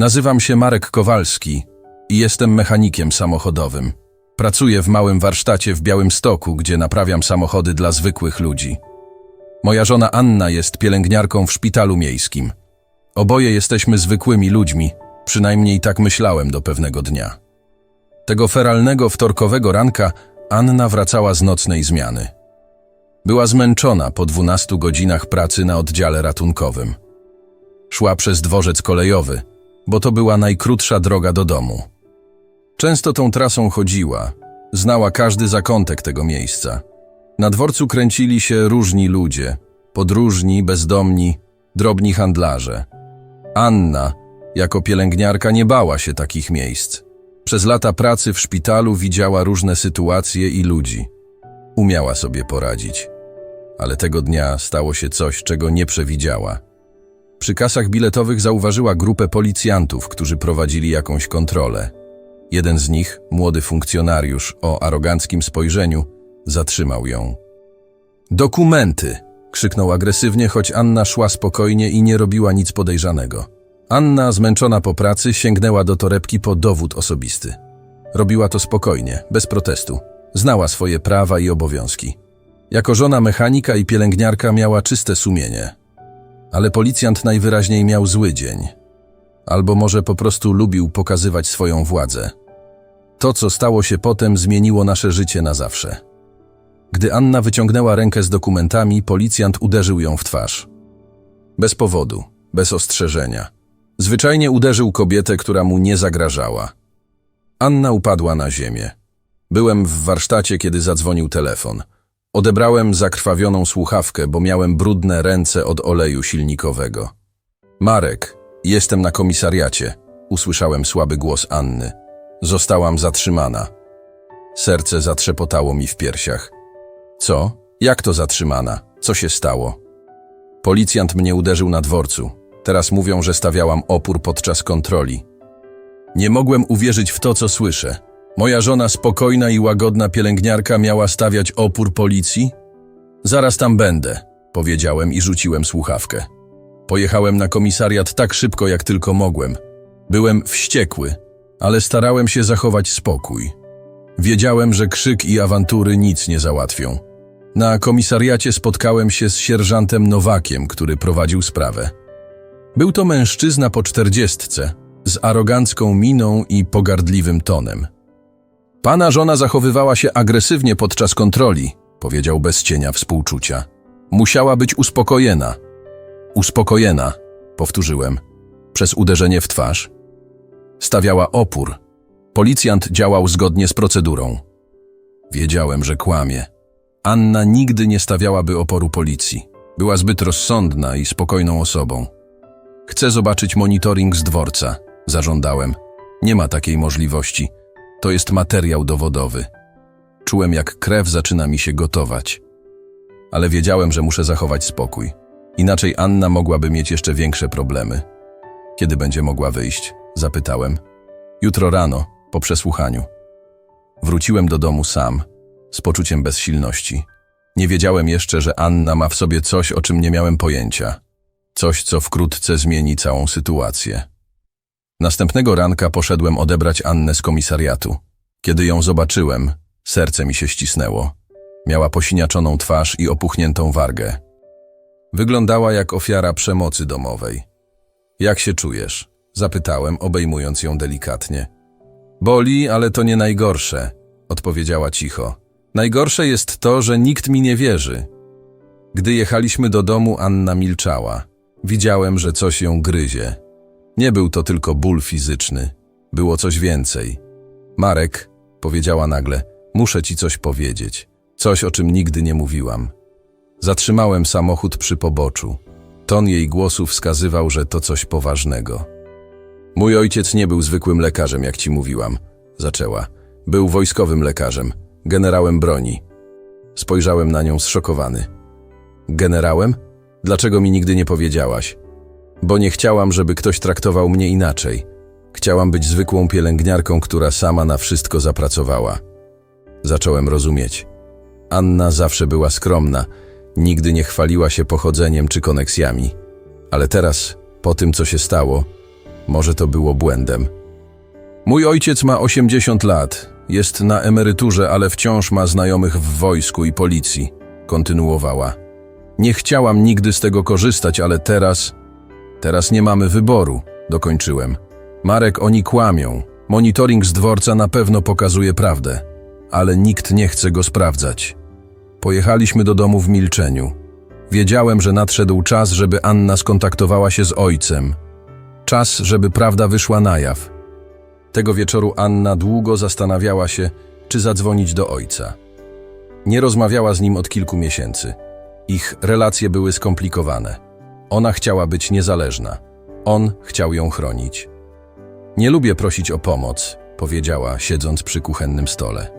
Nazywam się Marek Kowalski i jestem mechanikiem samochodowym. Pracuję w małym warsztacie w Białymstoku, gdzie naprawiam samochody dla zwykłych ludzi. Moja żona Anna jest pielęgniarką w szpitalu miejskim. Oboje jesteśmy zwykłymi ludźmi, przynajmniej tak myślałem do pewnego dnia. Tego feralnego wtorkowego ranka Anna wracała z nocnej zmiany. Była zmęczona po 12 godzinach pracy na oddziale ratunkowym. Szła przez dworzec kolejowy, bo to była najkrótsza droga do domu. Często tą trasą chodziła, znała każdy zakątek tego miejsca. Na dworcu kręcili się różni ludzie, podróżni, bezdomni, drobni handlarze. Anna, jako pielęgniarka, nie bała się takich miejsc. Przez lata pracy w szpitalu widziała różne sytuacje i ludzi. Umiała sobie poradzić. Ale tego dnia stało się coś, czego nie przewidziała. Przy kasach biletowych zauważyła grupę policjantów, którzy prowadzili jakąś kontrolę. Jeden z nich, młody funkcjonariusz o aroganckim spojrzeniu, zatrzymał ją. Dokumenty! krzyknął agresywnie, choć Anna szła spokojnie i nie robiła nic podejrzanego. Anna, zmęczona po pracy, sięgnęła do torebki po dowód osobisty. Robiła to spokojnie, bez protestu. Znała swoje prawa i obowiązki. Jako żona mechanika i pielęgniarka miała czyste sumienie. Ale policjant najwyraźniej miał zły dzień. Albo może po prostu lubił pokazywać swoją władzę. To, co stało się potem, zmieniło nasze życie na zawsze. Gdy Anna wyciągnęła rękę z dokumentami, policjant uderzył ją w twarz. Bez powodu, bez ostrzeżenia. Zwyczajnie uderzył kobietę, która mu nie zagrażała. Anna upadła na ziemię. Byłem w warsztacie, kiedy zadzwonił telefon. Odebrałem zakrwawioną słuchawkę, bo miałem brudne ręce od oleju silnikowego. Marek, jestem na komisariacie, usłyszałem słaby głos Anny. Zostałam zatrzymana. Serce zatrzepotało mi w piersiach. Co? Jak to zatrzymana? Co się stało? Policjant mnie uderzył na dworcu. Teraz mówią, że stawiałam opór podczas kontroli. Nie mogłem uwierzyć w to, co słyszę. Moja żona, spokojna i łagodna pielęgniarka, miała stawiać opór policji? Zaraz tam będę, powiedziałem i rzuciłem słuchawkę. Pojechałem na komisariat tak szybko, jak tylko mogłem. Byłem wściekły, ale starałem się zachować spokój. Wiedziałem, że krzyk i awantury nic nie załatwią. Na komisariacie spotkałem się z sierżantem Nowakiem, który prowadził sprawę. Był to mężczyzna po czterdziestce, z arogancką miną i pogardliwym tonem. Pana żona zachowywała się agresywnie podczas kontroli, powiedział bez cienia współczucia. Musiała być uspokojena. Uspokojena, powtórzyłem, przez uderzenie w twarz. Stawiała opór. Policjant działał zgodnie z procedurą. Wiedziałem, że kłamie. Anna nigdy nie stawiałaby oporu policji. Była zbyt rozsądna i spokojną osobą. Chcę zobaczyć monitoring z dworca, zażądałem. Nie ma takiej możliwości. To jest materiał dowodowy. Czułem, jak krew zaczyna mi się gotować. Ale wiedziałem, że muszę zachować spokój. Inaczej Anna mogłaby mieć jeszcze większe problemy. Kiedy będzie mogła wyjść? Zapytałem. Jutro rano, po przesłuchaniu. Wróciłem do domu sam, z poczuciem bezsilności. Nie wiedziałem jeszcze, że Anna ma w sobie coś, o czym nie miałem pojęcia. Coś, co wkrótce zmieni całą sytuację. Następnego ranka poszedłem odebrać Annę z komisariatu. Kiedy ją zobaczyłem, serce mi się ścisnęło. Miała posiniaczoną twarz i opuchniętą wargę. Wyglądała jak ofiara przemocy domowej. Jak się czujesz? Zapytałem, obejmując ją delikatnie. Boli, ale to nie najgorsze, odpowiedziała cicho. Najgorsze jest to, że nikt mi nie wierzy. Gdy jechaliśmy do domu, Anna milczała. Widziałem, że coś ją gryzie. Nie był to tylko ból fizyczny, było coś więcej. Marek, powiedziała nagle, muszę ci coś powiedzieć. Coś, o czym nigdy nie mówiłam. Zatrzymałem samochód przy poboczu. Ton jej głosu wskazywał, że to coś poważnego. Mój ojciec nie był zwykłym lekarzem, jak ci mówiłam, zaczęła. Był wojskowym lekarzem, generałem broni. Spojrzałem na nią zszokowany. Generałem? Dlaczego mi nigdy nie powiedziałaś? Bo nie chciałam, żeby ktoś traktował mnie inaczej. Chciałam być zwykłą pielęgniarką, która sama na wszystko zapracowała. Zacząłem rozumieć. Anna zawsze była skromna, nigdy nie chwaliła się pochodzeniem czy koneksjami. Ale teraz, po tym co się stało, Może to było błędem. Mój ojciec ma 80 lat, jest na emeryturze, ale wciąż ma znajomych w wojsku i policji, kontynuowała. Nie chciałam nigdy z tego korzystać, ale teraz. Teraz nie mamy wyboru, dokończyłem. Marek, oni kłamią. Monitoring z dworca na pewno pokazuje prawdę, ale nikt nie chce go sprawdzać. Pojechaliśmy do domu w milczeniu. Wiedziałem, że nadszedł czas, żeby Anna skontaktowała się z ojcem. Czas, żeby prawda wyszła na jaw. Tego wieczoru Anna długo zastanawiała się, czy zadzwonić do ojca. Nie rozmawiała z nim od kilku miesięcy. Ich relacje były skomplikowane. Ona chciała być niezależna. On chciał ją chronić. Nie lubię prosić o pomoc, powiedziała, siedząc przy kuchennym stole.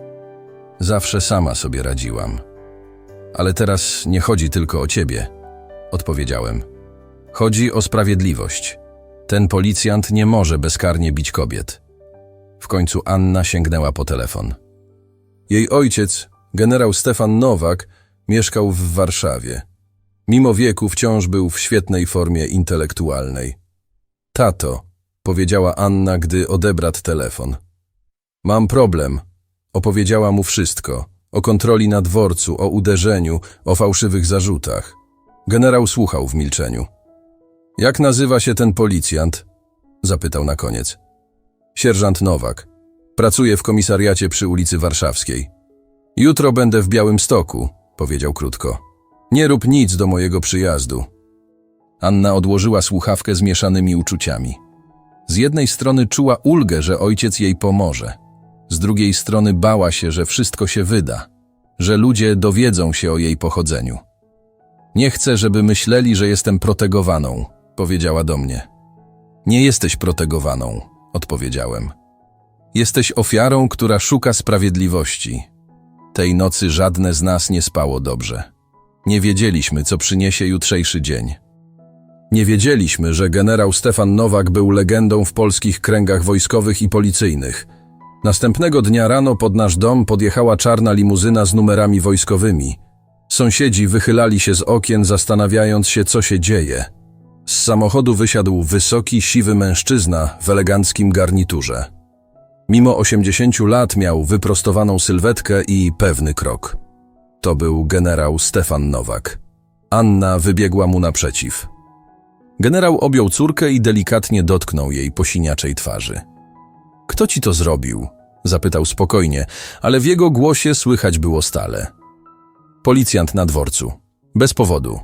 Zawsze sama sobie radziłam. Ale teraz nie chodzi tylko o ciebie, odpowiedziałem. Chodzi o sprawiedliwość. Ten policjant nie może bezkarnie bić kobiet. W końcu Anna sięgnęła po telefon. Jej ojciec, generał Stefan Nowak, mieszkał w Warszawie. Mimo wieku wciąż był w świetnej formie intelektualnej. Tato, powiedziała Anna, gdy odebrał telefon. Mam problem. Opowiedziała mu wszystko. O kontroli na dworcu, o uderzeniu, o fałszywych zarzutach. Generał słuchał w milczeniu. Jak nazywa się ten policjant? Zapytał na koniec. Sierżant Nowak. Pracuje w komisariacie przy ulicy Warszawskiej. Jutro będę w Białym Stoku, powiedział krótko. Nie rób nic do mojego przyjazdu. Anna odłożyła słuchawkę z mieszanymi uczuciami. Z jednej strony czuła ulgę, że ojciec jej pomoże. Z drugiej strony bała się, że wszystko się wyda, że ludzie dowiedzą się o jej pochodzeniu. Nie chcę, żeby myśleli, że jestem protegowaną, powiedziała do mnie. Nie jesteś protegowaną, odpowiedziałem. Jesteś ofiarą, która szuka sprawiedliwości. Tej nocy żadne z nas nie spało dobrze. Nie wiedzieliśmy, co przyniesie jutrzejszy dzień. Nie wiedzieliśmy, że generał Stefan Nowak był legendą w polskich kręgach wojskowych i policyjnych. Następnego dnia rano pod nasz dom podjechała czarna limuzyna z numerami wojskowymi. Sąsiedzi wychylali się z okien, zastanawiając się, co się dzieje. Z samochodu wysiadł wysoki, siwy mężczyzna w eleganckim garniturze. Mimo 80 lat miał wyprostowaną sylwetkę i pewny krok. To był generał Stefan Nowak. Anna wybiegła mu naprzeciw. Generał objął córkę i delikatnie dotknął jej posiniaczej twarzy. Kto ci to zrobił? Zapytał spokojnie, ale w jego głosie słychać było stale. Policjant na dworcu. Bez powodu.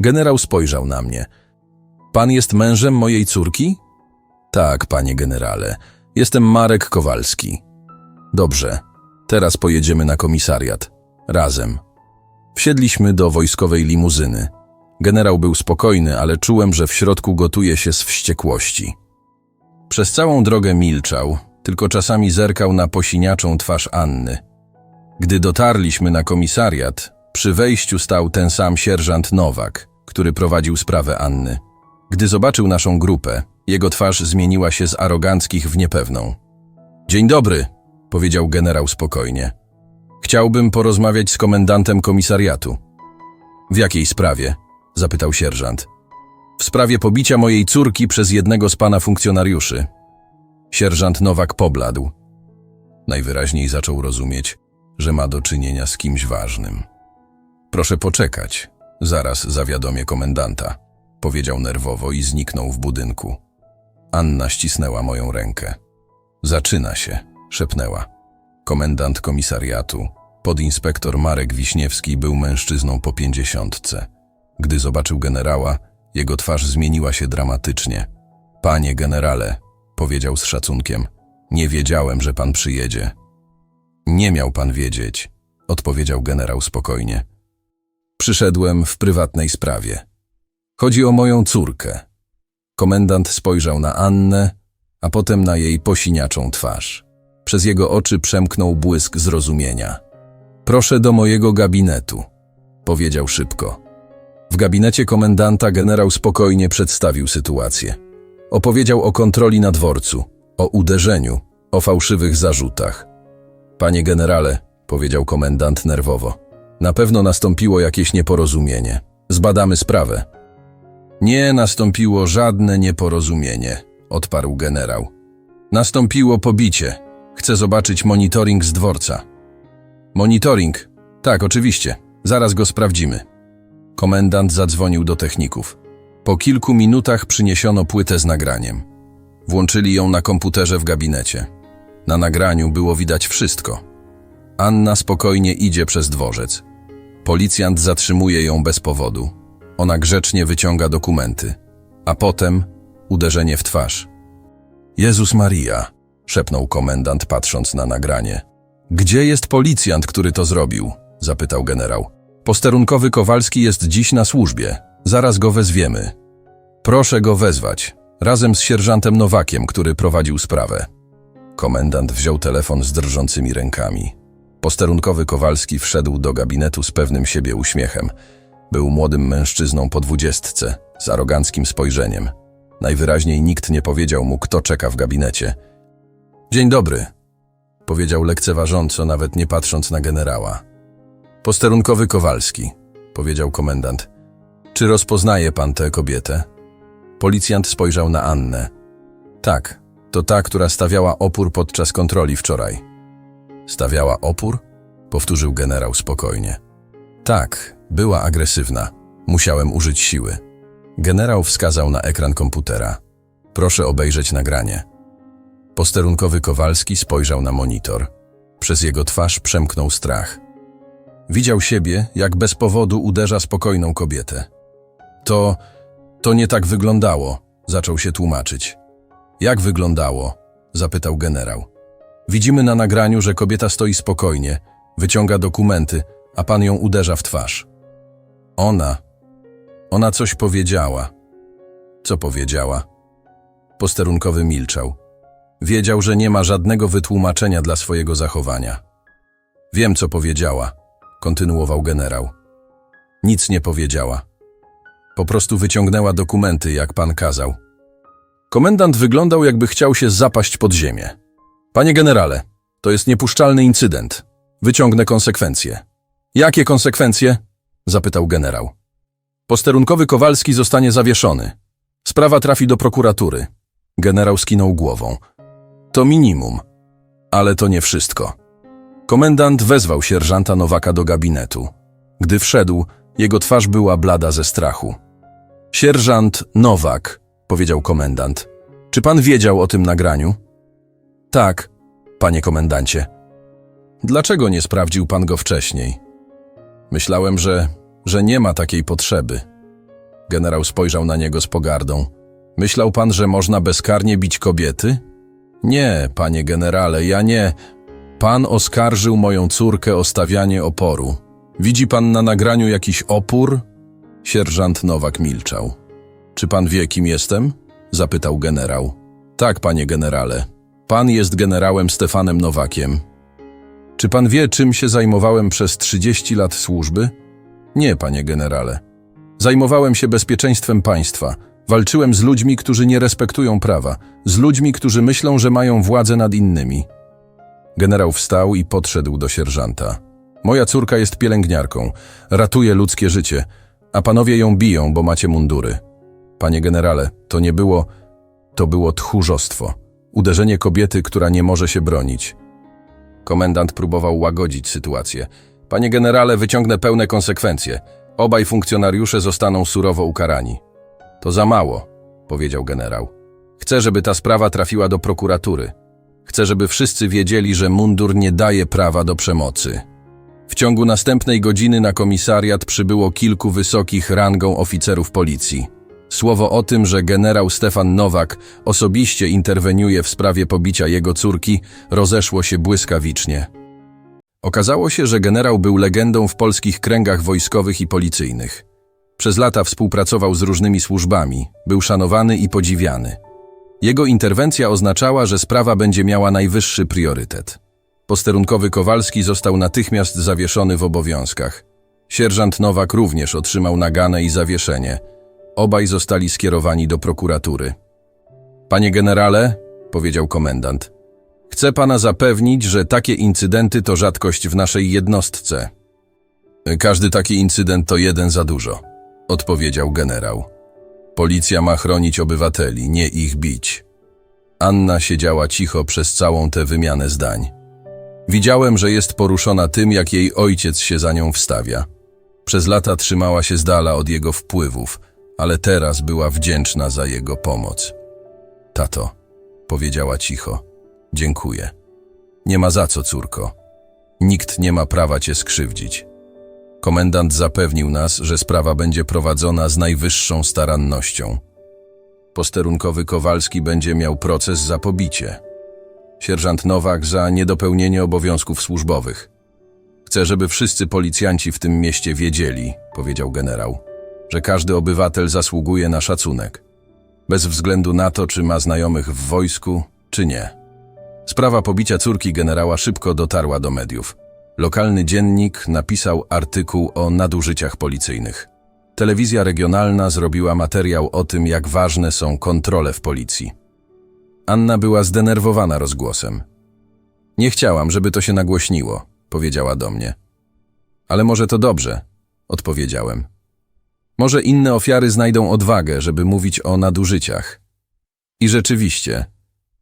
Generał spojrzał na mnie. Pan jest mężem mojej córki? Tak, panie generale. Jestem Marek Kowalski. Dobrze. Teraz pojedziemy na komisariat. Razem. Wsiedliśmy do wojskowej limuzyny. Generał był spokojny, ale czułem, że w środku gotuje się z wściekłości. Przez całą drogę milczał, tylko czasami zerkał na posiniaczą twarz Anny. Gdy dotarliśmy na komisariat, przy wejściu stał ten sam sierżant Nowak, który prowadził sprawę Anny. Gdy zobaczył naszą grupę, jego twarz zmieniła się z aroganckich w niepewną. Dzień dobry, powiedział generał spokojnie. Chciałbym porozmawiać z komendantem komisariatu. W jakiej sprawie? zapytał sierżant. W sprawie pobicia mojej córki przez jednego z pana funkcjonariuszy. Sierżant Nowak pobladł. Najwyraźniej zaczął rozumieć, że ma do czynienia z kimś ważnym. Proszę poczekać, zaraz zawiadomię komendanta, powiedział nerwowo i zniknął w budynku. Anna ścisnęła moją rękę. Zaczyna się, szepnęła. Komendant komisariatu, podinspektor Marek Wiśniewski był mężczyzną po pięćdziesiątce. Gdy zobaczył generała, jego twarz zmieniła się dramatycznie. Panie generale, powiedział z szacunkiem, nie wiedziałem, że pan przyjedzie. Nie miał pan wiedzieć, odpowiedział generał spokojnie. Przyszedłem w prywatnej sprawie. Chodzi o moją córkę. Komendant spojrzał na Annę, a potem na jej posiniaczą twarz. Przez jego oczy przemknął błysk zrozumienia. Proszę do mojego gabinetu, powiedział szybko. W gabinecie komendanta generał spokojnie przedstawił sytuację. Opowiedział o kontroli na dworcu, o uderzeniu, o fałszywych zarzutach. Panie generale, powiedział komendant nerwowo, na pewno nastąpiło jakieś nieporozumienie. Zbadamy sprawę. Nie nastąpiło żadne nieporozumienie, odparł generał. Nastąpiło pobicie. Chcę zobaczyć monitoring z dworca. Monitoring? Tak, oczywiście. Zaraz go sprawdzimy. Komendant zadzwonił do techników. Po kilku minutach przyniesiono płytę z nagraniem. Włączyli ją na komputerze w gabinecie. Na nagraniu było widać wszystko. Anna spokojnie idzie przez dworzec. Policjant zatrzymuje ją bez powodu. Ona grzecznie wyciąga dokumenty. A potem uderzenie w twarz. Jezus Maria, szepnął komendant patrząc na nagranie. Gdzie jest policjant, który to zrobił? zapytał generał. Posterunkowy Kowalski jest dziś na służbie. Zaraz go wezwiemy. Proszę go wezwać, razem z sierżantem Nowakiem, który prowadził sprawę. Komendant wziął telefon z drżącymi rękami. Posterunkowy Kowalski wszedł do gabinetu z pewnym siebie uśmiechem. Był młodym mężczyzną po dwudziestce, z aroganckim spojrzeniem. Najwyraźniej nikt nie powiedział mu, kto czeka w gabinecie. Dzień dobry, powiedział lekceważąco, nawet nie patrząc na generała. Posterunkowy Kowalski, powiedział komendant. Czy rozpoznaje pan tę kobietę? Policjant spojrzał na Annę. Tak, to ta, która stawiała opór podczas kontroli wczoraj. Stawiała opór? Powtórzył generał spokojnie. Tak, była agresywna. Musiałem użyć siły. Generał wskazał na ekran komputera. Proszę obejrzeć nagranie. Posterunkowy Kowalski spojrzał na monitor. Przez jego twarz przemknął strach. Widział siebie, jak bez powodu uderza spokojną kobietę. To, to nie tak wyglądało, zaczął się tłumaczyć. Jak wyglądało? zapytał generał. Widzimy na nagraniu, że kobieta stoi spokojnie, wyciąga dokumenty, a pan ją uderza w twarz. Ona. Ona coś powiedziała. Co powiedziała? Posterunkowy milczał. Wiedział, że nie ma żadnego wytłumaczenia dla swojego zachowania. Wiem, co powiedziała, kontynuował generał. Nic nie powiedziała. Po prostu wyciągnęła dokumenty, jak pan kazał. Komendant wyglądał, jakby chciał się zapaść pod ziemię. Panie generale, to jest niepuszczalny incydent. Wyciągnę konsekwencje. Jakie konsekwencje? zapytał generał. Posterunkowy Kowalski zostanie zawieszony. Sprawa trafi do prokuratury. Generał skinął głową. To minimum. Ale to nie wszystko. Komendant wezwał sierżanta Nowaka do gabinetu. Gdy wszedł, jego twarz była blada ze strachu. Sierżant Nowak, powiedział komendant. Czy pan wiedział o tym nagraniu? Tak, panie komendancie. Dlaczego nie sprawdził pan go wcześniej? Myślałem, że, że nie ma takiej potrzeby. Generał spojrzał na niego z pogardą. Myślał pan, że można bezkarnie bić kobiety? Nie, panie generale, ja nie. Pan oskarżył moją córkę o stawianie oporu. Widzi pan na nagraniu jakiś opór? Sierżant Nowak milczał. Czy pan wie, kim jestem? Zapytał generał. Tak, panie generale. Pan jest generałem Stefanem Nowakiem. Czy pan wie, czym się zajmowałem przez 30 lat służby? Nie, panie generale. Zajmowałem się bezpieczeństwem państwa. Walczyłem z ludźmi, którzy nie respektują prawa, z ludźmi, którzy myślą, że mają władzę nad innymi. Generał wstał i podszedł do sierżanta. Moja córka jest pielęgniarką, ratuje ludzkie życie, a panowie ją biją, bo macie mundury. Panie generale, to nie było, to było tchórzostwo. Uderzenie kobiety, która nie może się bronić. Komendant próbował łagodzić sytuację. Panie generale, wyciągnę pełne konsekwencje. Obaj funkcjonariusze zostaną surowo ukarani. To za mało, powiedział generał. Chcę, żeby ta sprawa trafiła do prokuratury. Chcę, żeby wszyscy wiedzieli, że mundur nie daje prawa do przemocy. W ciągu następnej godziny na komisariat przybyło kilku wysokich rangą oficerów policji. Słowo o tym, że generał Stefan Nowak osobiście interweniuje w sprawie pobicia jego córki, rozeszło się błyskawicznie. Okazało się, że generał był legendą w polskich kręgach wojskowych i policyjnych. Przez lata współpracował z różnymi służbami, był szanowany i podziwiany. Jego interwencja oznaczała, że sprawa będzie miała najwyższy priorytet. Posterunkowy Kowalski został natychmiast zawieszony w obowiązkach. Sierżant Nowak również otrzymał naganę i zawieszenie. Obaj zostali skierowani do prokuratury. Panie generale, powiedział komendant, chcę pana zapewnić, że takie incydenty to rzadkość w naszej jednostce. Każdy taki incydent to jeden za dużo, odpowiedział generał. Policja ma chronić obywateli, nie ich bić. Anna siedziała cicho przez całą tę wymianę zdań. Widziałem, że jest poruszona tym, jak jej ojciec się za nią wstawia. Przez lata trzymała się z dala od jego wpływów, ale teraz była wdzięczna za jego pomoc. Tato, powiedziała cicho, dziękuję. Nie ma za co, córko. Nikt nie ma prawa cię skrzywdzić. Komendant zapewnił nas, że sprawa będzie prowadzona z najwyższą starannością. Posterunkowy Kowalski będzie miał proces za pobicie. Sierżant Nowak za niedopełnienie obowiązków służbowych. Chcę, żeby wszyscy policjanci w tym mieście wiedzieli, powiedział generał, że każdy obywatel zasługuje na szacunek. Bez względu na to, czy ma znajomych w wojsku, czy nie. Sprawa pobicia córki generała szybko dotarła do mediów. Lokalny dziennik napisał artykuł o nadużyciach policyjnych. Telewizja regionalna zrobiła materiał o tym, jak ważne są kontrole w policji. Anna była zdenerwowana rozgłosem. Nie chciałam, żeby to się nagłośniło, powiedziała do mnie. Ale może to dobrze, odpowiedziałem. Może inne ofiary znajdą odwagę, żeby mówić o nadużyciach. I rzeczywiście,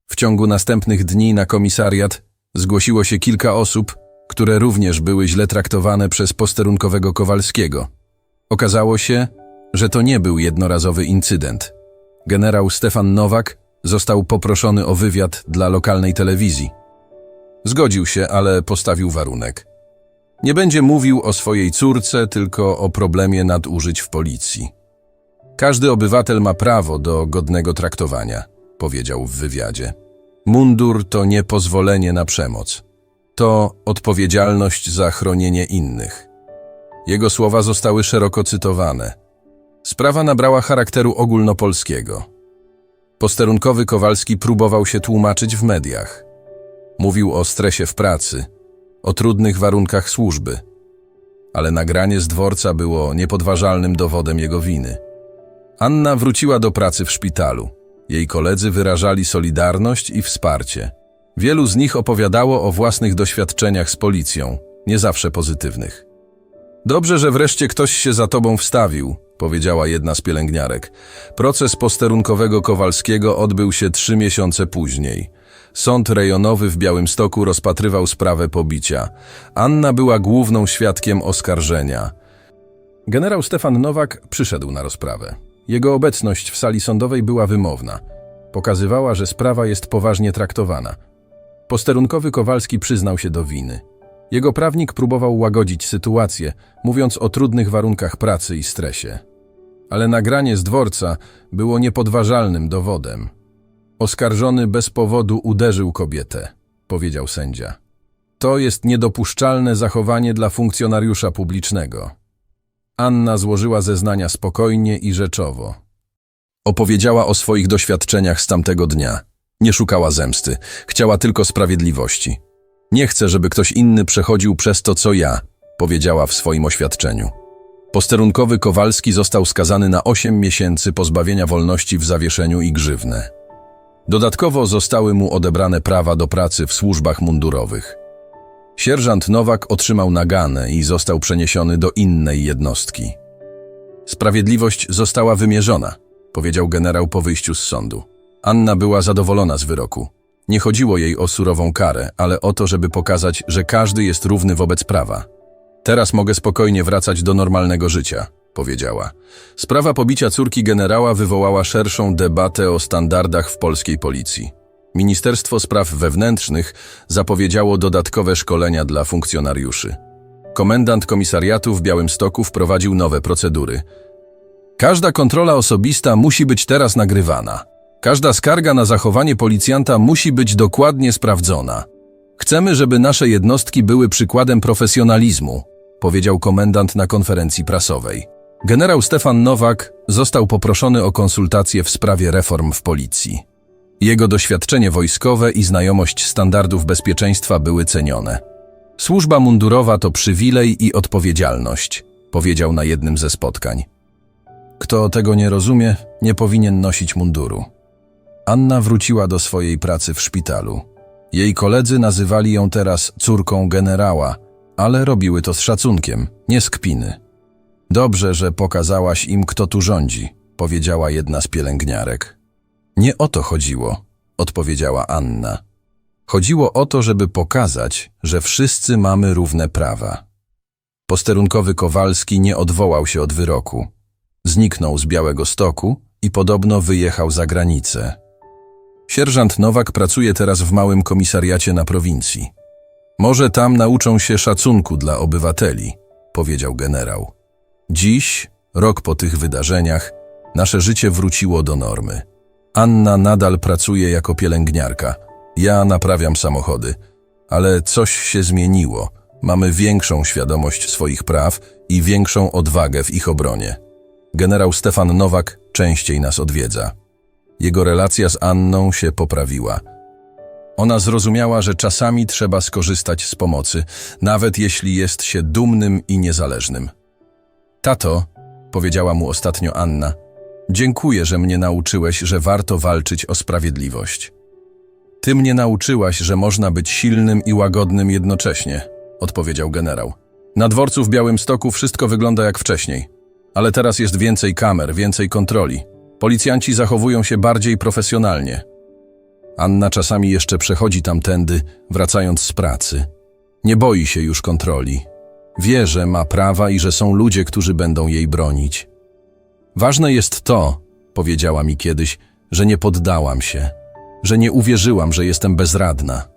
w ciągu następnych dni na komisariat zgłosiło się kilka osób, które również były źle traktowane przez posterunkowego Kowalskiego. Okazało się, że to nie był jednorazowy incydent. Generał Stefan Nowak został poproszony o wywiad dla lokalnej telewizji. Zgodził się, ale postawił warunek. Nie będzie mówił o swojej córce, tylko o problemie nadużyć w policji. Każdy obywatel ma prawo do godnego traktowania, powiedział w wywiadzie. Mundur to nie pozwolenie na przemoc. To odpowiedzialność za chronienie innych. Jego słowa zostały szeroko cytowane. Sprawa nabrała charakteru ogólnopolskiego. Posterunkowy Kowalski próbował się tłumaczyć w mediach. Mówił o stresie w pracy, o trudnych warunkach służby, ale nagranie z dworca było niepodważalnym dowodem jego winy. Anna wróciła do pracy w szpitalu. Jej koledzy wyrażali solidarność i wsparcie. Wielu z nich opowiadało o własnych doświadczeniach z policją, nie zawsze pozytywnych. Dobrze, że wreszcie ktoś się za tobą wstawił, powiedziała jedna z pielęgniarek. Proces posterunkowego Kowalskiego odbył się trzy miesiące później. Sąd rejonowy w Białymstoku rozpatrywał sprawę pobicia. Anna była główną świadkiem oskarżenia. Generał Stefan Nowak przyszedł na rozprawę. Jego obecność w sali sądowej była wymowna. Pokazywała, że sprawa jest poważnie traktowana. Posterunkowy Kowalski przyznał się do winy. Jego prawnik próbował łagodzić sytuację, mówiąc o trudnych warunkach pracy i stresie. Ale nagranie z dworca było niepodważalnym dowodem. Oskarżony bez powodu uderzył kobietę, powiedział sędzia. To jest niedopuszczalne zachowanie dla funkcjonariusza publicznego. Anna złożyła zeznania spokojnie i rzeczowo. Opowiedziała o swoich doświadczeniach z tamtego dnia. Nie szukała zemsty, chciała tylko sprawiedliwości. Nie chcę, żeby ktoś inny przechodził przez to, co ja, powiedziała w swoim oświadczeniu. Posterunkowy Kowalski został skazany na 8 miesięcy pozbawienia wolności w zawieszeniu i grzywnę. Dodatkowo zostały mu odebrane prawa do pracy w służbach mundurowych. Sierżant Nowak otrzymał naganę i został przeniesiony do innej jednostki. Sprawiedliwość została wymierzona, powiedział generał po wyjściu z sądu. Anna była zadowolona z wyroku. Nie chodziło jej o surową karę, ale o to, żeby pokazać, że każdy jest równy wobec prawa. Teraz mogę spokojnie wracać do normalnego życia, powiedziała. Sprawa pobicia córki generała wywołała szerszą debatę o standardach w polskiej policji. Ministerstwo Spraw Wewnętrznych zapowiedziało dodatkowe szkolenia dla funkcjonariuszy. Komendant komisariatu w Białymstoku wprowadził nowe procedury. Każda kontrola osobista musi być teraz nagrywana. Każda skarga na zachowanie policjanta musi być dokładnie sprawdzona. Chcemy, żeby nasze jednostki były przykładem profesjonalizmu, powiedział komendant na konferencji prasowej. Generał Stefan Nowak został poproszony o konsultacje w sprawie reform w policji. Jego doświadczenie wojskowe i znajomość standardów bezpieczeństwa były cenione. Służba mundurowa to przywilej i odpowiedzialność, powiedział na jednym ze spotkań. Kto tego nie rozumie, nie powinien nosić munduru. Anna wróciła do swojej pracy w szpitalu. Jej koledzy nazywali ją teraz córką generała, ale robiły to z szacunkiem, nie z kpiny. Dobrze, że pokazałaś im, kto tu rządzi, powiedziała jedna z pielęgniarek. Nie o to chodziło, odpowiedziała Anna. Chodziło o to, żeby pokazać, że wszyscy mamy równe prawa. Posterunkowy Kowalski nie odwołał się od wyroku. Zniknął z Białego Stoku i podobno wyjechał za granicę. Sierżant Nowak pracuje teraz w małym komisariacie na prowincji. Może tam nauczą się szacunku dla obywateli, powiedział generał. Dziś, rok po tych wydarzeniach, nasze życie wróciło do normy. Anna nadal pracuje jako pielęgniarka. Ja naprawiam samochody. Ale coś się zmieniło. Mamy większą świadomość swoich praw i większą odwagę w ich obronie. Generał Stefan Nowak częściej nas odwiedza. Jego relacja z Anną się poprawiła. Ona zrozumiała, że czasami trzeba skorzystać z pomocy, nawet jeśli jest się dumnym i niezależnym. Tato, powiedziała mu ostatnio Anna, dziękuję, że mnie nauczyłeś, że warto walczyć o sprawiedliwość. Ty mnie nauczyłaś, że można być silnym i łagodnym jednocześnie, odpowiedział generał. Na dworcu w Białymstoku wszystko wygląda jak wcześniej, ale teraz jest więcej kamer, więcej kontroli. Policjanci zachowują się bardziej profesjonalnie. Anna czasami jeszcze przechodzi tamtędy, wracając z pracy. Nie boi się już kontroli. Wie, że ma prawa i że są ludzie, którzy będą jej bronić. Ważne jest to, powiedziała mi kiedyś, że nie poddałam się, że nie uwierzyłam, że jestem bezradna.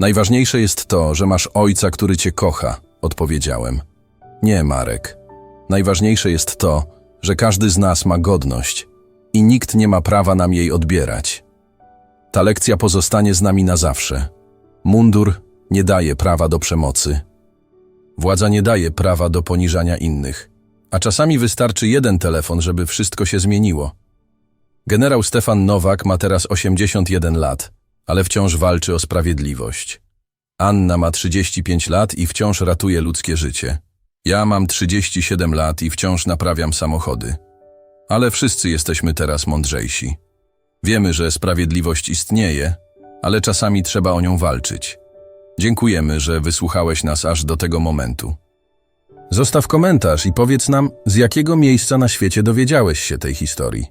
Najważniejsze jest to, że masz ojca, który cię kocha, odpowiedziałem. Nie, Marek. Najważniejsze jest to, że każdy z nas ma godność i nikt nie ma prawa nam jej odbierać. Ta lekcja pozostanie z nami na zawsze. Mundur nie daje prawa do przemocy. Władza nie daje prawa do poniżania innych. A czasami wystarczy jeden telefon, żeby wszystko się zmieniło. Generał Stefan Nowak ma teraz 81 lat, ale wciąż walczy o sprawiedliwość. Anna ma 35 lat i wciąż ratuje ludzkie życie. Ja mam 37 lat i wciąż naprawiam samochody. Ale wszyscy jesteśmy teraz mądrzejsi. Wiemy, że sprawiedliwość istnieje, ale czasami trzeba o nią walczyć. Dziękujemy, że wysłuchałeś nas aż do tego momentu. Zostaw komentarz i powiedz nam, z jakiego miejsca na świecie dowiedziałeś się tej historii.